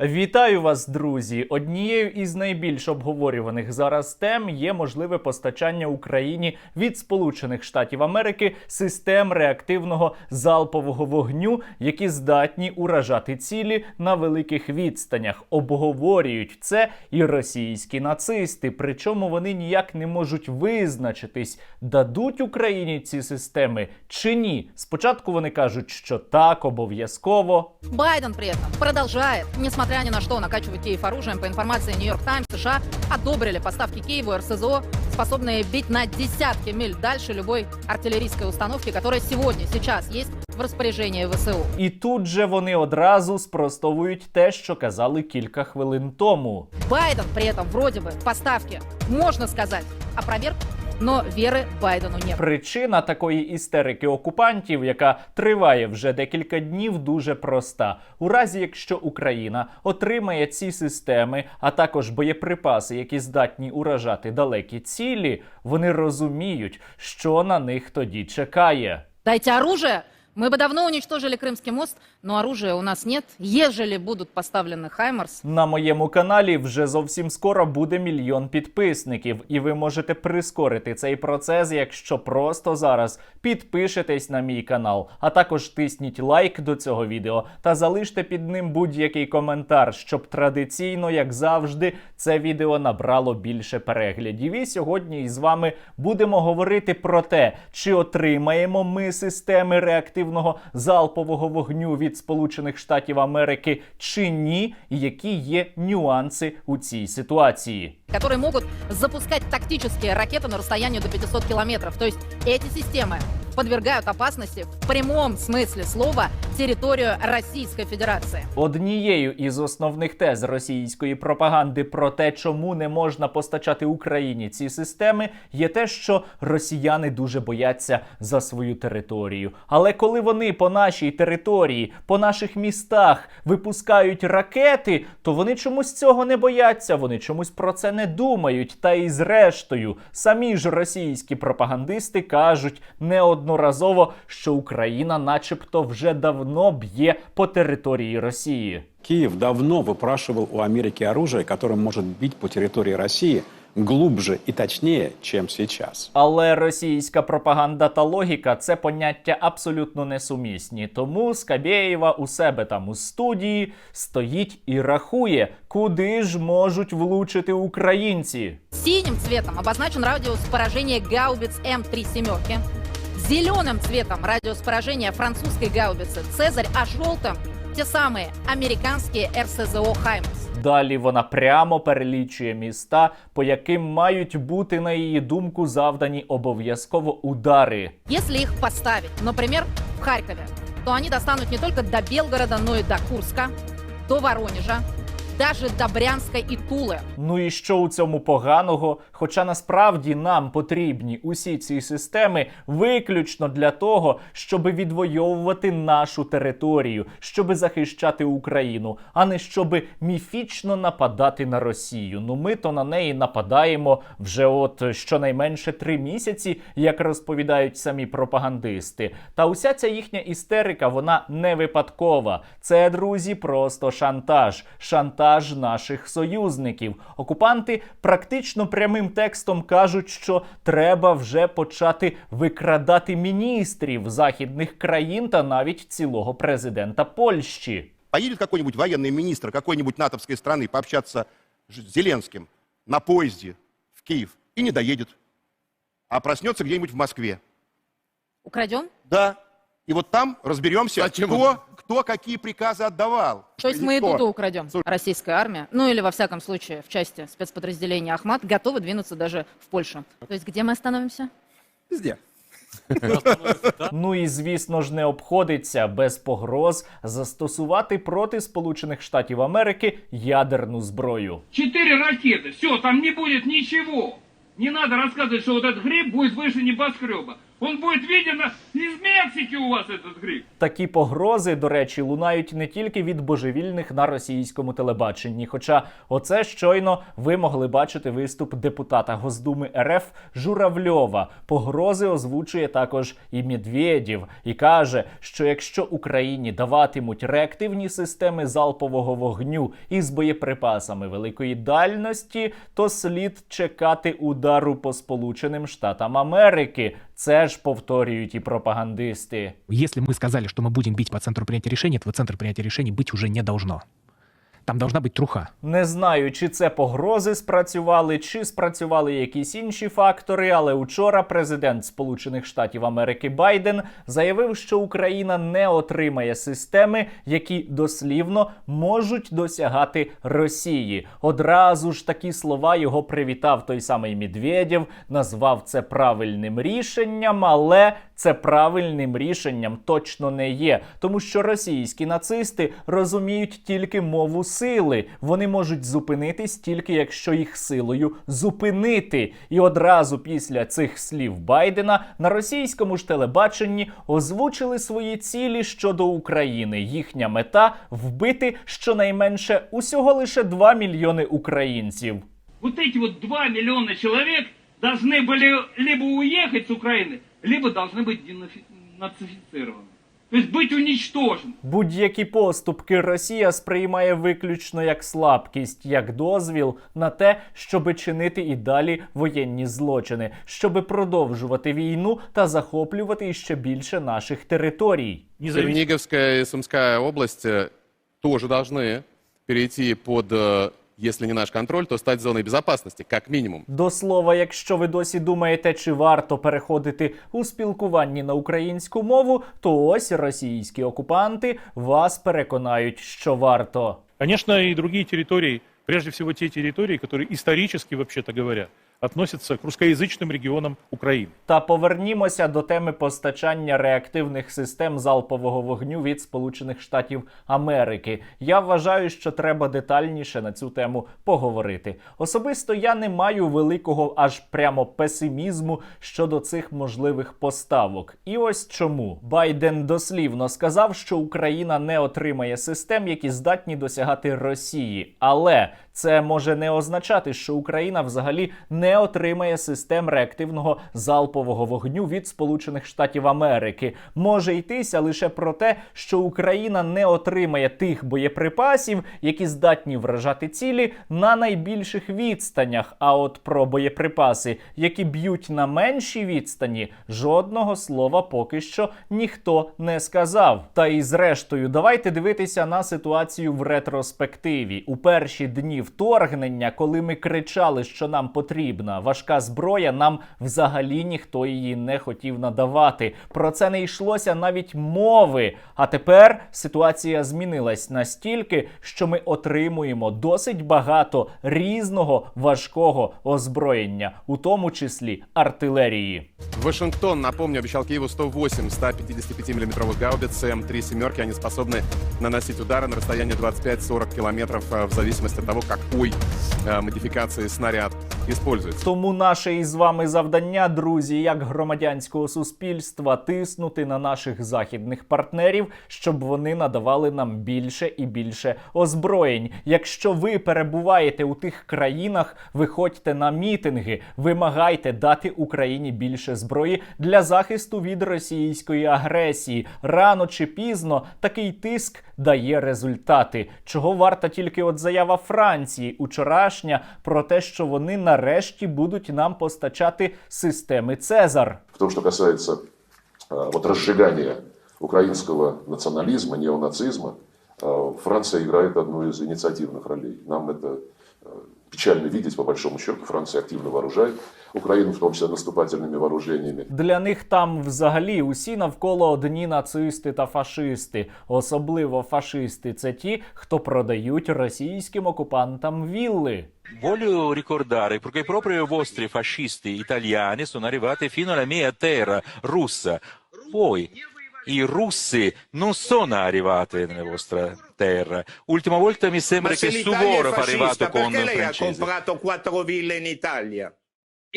Вітаю вас, друзі! Однією із найбільш обговорюваних зараз тем є можливе постачання Україні від Сполучених Штатів Америки систем реактивного залпового вогню, які здатні уражати цілі на великих відстанях. Обговорюють це і російські нацисти. Причому вони ніяк не можуть визначитись, дадуть Україні ці системи чи ні. Спочатку вони кажуть, що так, обов'язково. Байден при этом продолжает, несмотря ни на что, накачивать Киев оружием. По информации Нью-Йорк Таймс, США одобрили поставки Киеву РСЗО, способные бить на десятки миль дальше любой артиллерийской установки, которая сегодня, сейчас есть в распоряжении ВСУ. І тут же вони одразу спростовують те, що казали кілька хвилин тому. Байден при этом вроде бы поставки, можно сказать, опроверг, но веры Байдену нет. Причина такої істерики окупантів, яка триває вже декілька днів, дуже проста. У разі, якщо Україна отримає ці системи, а також боєприпаси, які здатні уражати далекі цілі, вони розуміють, що на них тоді чекає. Дайте оружие! Мы бы давно уничтожили Крымский мост, но оружия у нас нет. Ежели будут поставлены Хаймарс, На моєму каналі вже зовсім скоро буде мільйон підписників, і ви можете прискорити цей процес, якщо просто зараз підпишетесь на мій канал, а також тисніть лайк до цього відео та залиште під ним будь-який коментар, щоб традиційно, як завжди, це відео набрало більше переглядів. І сьогодні із вами будемо говорити про те, чи отримаємо ми системи реактивного залпового вогню від Сполучених Штатів Америки чи ні, і які є нюанси у цій ситуації. которые могут запускать тактические ракеты на расстоянии до 500 километров. То есть эти системы подвергают опасности в прямом смысле слова территорию Российской Федерации. Однією із основних тез російської пропаганди про те, чому не можна постачати Україні ці системи, є те, що росіяни дуже бояться за свою територію. Але коли вони по нашій території, по наших містах випускають ракети, то вони чомусь цього не бояться, вони чомусь про це не думають. Та і зрештою, самі ж російські пропагандисти кажуть неодноразово, що Україна, начебто, вже давно б'є по території Росії. Киев давно выпрашивал у Америки оружие, которое может бить по территории России глубже и точнее, чем сейчас. Але російська пропаганда та логіка це поняття абсолютно несумісні. Тому Скабєєва у себе там у студії стоїть і рахує, куди ж можуть влучити українці. Синим цветом обозначен радиус поражения гаубиц М3 семерки. Зеленым цветом радиус поражения французской гаубицы «Цезарь», а желтым те самые американские РСЗО «Хаймерс». Далі вона прямо перелічує міста, по яким мають бути, на її думку, завдані обов'язково удари. Если их поставить, например, в Харькове, то они достанут не только до Белгорода, но и до Курска, до Воронежа, даже до Брянска и Тулы. Ну і що у цьому поганого? Хоча насправді нам потрібні усі ці системи виключно для того, щоб відвоювати нашу територію, щоб захищати Україну, а не щоб міфічно нападати на Росію. Ну ми то на неї нападаємо вже от щонайменше три місяці, як розповідають самі пропагандисти. Та уся ця їхня істерика, вона не випадкова. Це, друзі, просто шантаж. Шантаж наших союзників. Окупанти практично прямим текстом кажуть, що треба вже почати викрадати міністрів західних країн та навіть цілого президента Польщі. Поедет какой-нибудь военный министр какой-нибудь натовской страны пообщаться с Зеленским на поезде в Киев и не доедет, а проснется где-нибудь в Москве. Украдем? Да. И вот там разберемся, Зачем кто, кто какие приказы отдавал. То есть мы и Никто. Дуду украдем. Российская армия, ну или во всяком случае в части спецподразделения Ахмат, готовы двинуться даже в Польшу. То есть где мы остановимся? Везде. Ну і звісно ж не обходиться без погроз застосувати проти Сполучених Штатів Америки ядерну зброю. Четыре ракеты, все, там не будет ничего. Не надо рассказывать, что вот этот гриб будет выше небоскреба. Он будет виден из Мексики у вас этот гриб. Такі погрози, до речі, лунають не тільки від божевільних на російському телебаченні. Хоча оце щойно ви могли бачити виступ депутата Госдуми РФ Журавльова. Погрози озвучує також і Медведєв і каже, що якщо Україні даватимуть реактивні системи залпового вогню із боєприпасами великої дальності, то слід чекати удару по Сполученим Штатам Америки. Це ж повторюють і пропагандисти. Если мы сказали, что мы будем бить по центру принятия решений, этого центра принятия решений быть уже не должно. Там должна быть труха. Не знаю, чи це погрози спрацювали, чи спрацювали якісь інші фактори. Але учора президент Сполучених Штатів Америки Байден заявив, що Україна не отримає системи, які дослівно можуть досягати Росії. Одразу ж такі слова його привітав той самий Медведєв, назвав це правильним рішенням, але це правильним рішенням точно не є, тому що російські нацисти розуміють тільки мову сили. Вони можуть зупинитись тільки якщо їх силою зупинити. І одразу після цих слів Байдена на російському ж телебаченні озвучили свої цілі щодо України. Їхня мета вбити щонайменше усього лише 2 мільйони українців. Вот эти вот 2 миллиона человек должны были либо уехать с Украины, либо должны быть денафи- нацифицированы. То есть быть уничтожены. Будь-які поступки Росія сприймає виключно як слабкість, як дозвіл на те, щоби чинити і далі воєнні злочини, щоби продовжувати війну та захоплювати іще більше наших територій. Черниговская и Сумская области тоже должны перейти под, э, если не наш контроль, то стать зоной безопасности, как минимум. До слова, якщо ви досі думаєте, чи варто переходити у спілкуванні на українську мову, то ось російські окупанти вас переконають, що варто. Конечно, и другие территории, прежде всего те территории, которые исторически, вообще-то говоря, относятся к русскоязычным регионам Украины. Та повернімося до теми постачання реактивних систем залпового вогню від Сполучених Штатів Америки. Я вважаю, що треба детальніше на цю тему поговорити. Особисто я не маю великого аж прямо песимізму щодо цих можливих поставок. І ось чому Байден дослівно сказав, що Україна не отримає систем, які здатні досягати Росії. Але це може не означати, що Україна взагалі не отримає систем реактивного залпового вогню від Сполучених Штатів Америки. Може йтися лише про те, що Україна не отримає тих боєприпасів, які здатні вражати цілі на найбільших відстанях. А от про боєприпаси, які б'ють на меншій відстані, жодного слова поки що ніхто не сказав. Та і зрештою, давайте дивитися на ситуацію в ретроспективі. У перші дні вторгнення, коли ми кричали, що нам потрібна важка зброя, нам взагалі ніхто її не хотів надавати. Про це не йшлося навіть мови. А тепер ситуація змінилась настільки, що ми отримуємо досить багато різного важкого озброєння, у тому числі артилерії. Вашингтон, напомню, обещал Киеву 108 155-миллиметровых гаубиц М3 «семерки». Они способны наносить удары на расстояние 25-40 километров э, в зависимости от того, какой э, модификации снаряд используется. Тому наше із вами завдання, друзі, як громадянського суспільства, тиснути на наших західних партнерів, щоб вони надавали нам більше і більше озброєнь. Якщо ви перебуваєте у тих країнах, виходьте на мітинги, вимагайте дати Україні більше зброї для захисту від російської агресії. Рано чи пізно такий тиск дає результати. Чого варта тільки от заява Франції учорашня про те, що вони нарешті будуть нам постачати системи Цезар. В том, что касается э, вот разжигания украинского национализма, неонацизма, э, Франция играет одну из инициативных ролей. Нам это э, печально видеть, по большому счету. Франция активно вооружает Украину, в том числе наступательными вооружениями. Для них там взагалі усі навколо одні нацисти та фашисти. Особливо фашисти це ті, хто продають російським окупантам вілли. Voglio ricordare che proprio i vostri fascisti italiani sono arrivati fino alla mia terra russa. Poi i russi non sono arrivati nella vostra terra. Ultima volta mi sembra che Suvorov è arrivato con i francesi. comprato quattro ville in Italia?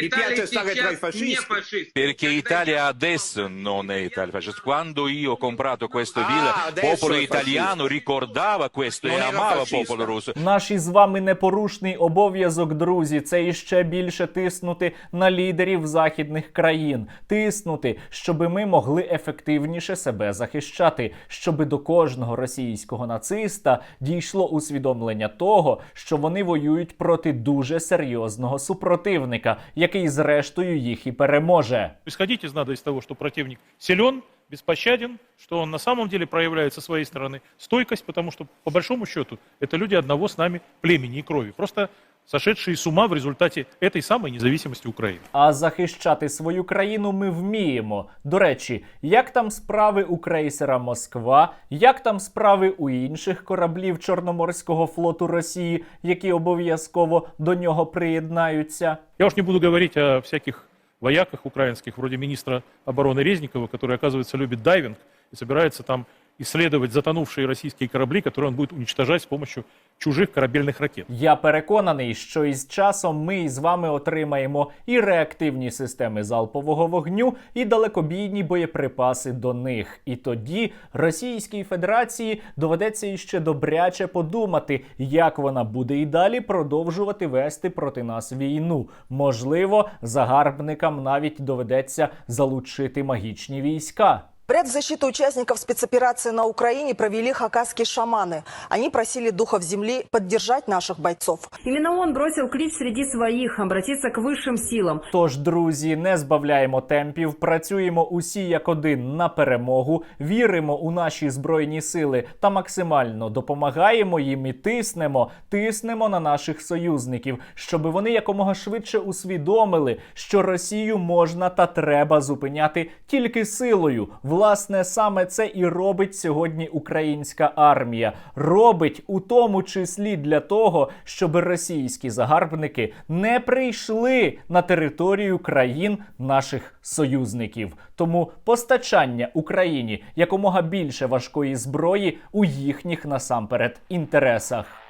Italia сейчас не фашист. Perché Italia adesso non è Italia fascista. Quando io ho comprato questo villa, adesso popolo italiano ricordava questo Non e amava popolo russo. Наш із вами непорушний обов'язок, друзі, це іще більше тиснути на лідерів західних країн, тиснути, щоб ми могли ефективніше себе захищати, щоб до кожного російського нациста дійшло усвідомлення того, що вони воюють проти дуже серйозного супротивника, який зрештою їх і переможе. Исходить из надо из того, что противник силен, беспощаден, что он на самом деле проявляет со своей стороны стойкость, потому что, по большому счету, это люди одного с нами племени и крови, просто сошедшие с ума в результате этой самой независимости Украины. А захищати свою країну ми вміємо. До речі, як там справи у крейсера Москва, як там справи у інших кораблів Чорноморського флоту Росії, які обов'язково до нього приєднаються. Я уж не буду говорить о всяких вояках украинских, вроде министра обороны Резникова, который, оказывается, любит дайвинг и собирается там исследовать затонувшие российские корабли, которые он будет уничтожать с помощью чужих корабельных ракет. Я переконаний, що із часом ми із вами отримаємо і реактивні системи залпового вогню, і далекобійні боєприпаси до них. І тоді Російській Федерації доведеться іще добряче подумати, як вона буде і далі продовжувати вести проти нас війну. Можливо, загарбникам навіть доведеться залучити магічні війська. Ряд защиты участников спецоперации на Украине провели хакасские шаманы. Они просили духов земли поддержать наших бойцов. Именно он бросил клич среди своих обратиться к высшим силам. Тож, друзі, не збавляємо темпів, працюємо усі як один на перемогу, віримо у наші збройні сили та максимально допомагаємо їм і тиснемо, тиснемо на наших союзників, щоб вони якомога швидше усвідомили, що Росію можна та треба зупиняти тільки силою. Власне, саме це і робить сьогодні українська армія. Робить у тому числі для того, щоб російські загарбники не прийшли на територію країн наших союзників. Тому постачання Україні якомога більше важкої зброї у їхніх насамперед інтересах.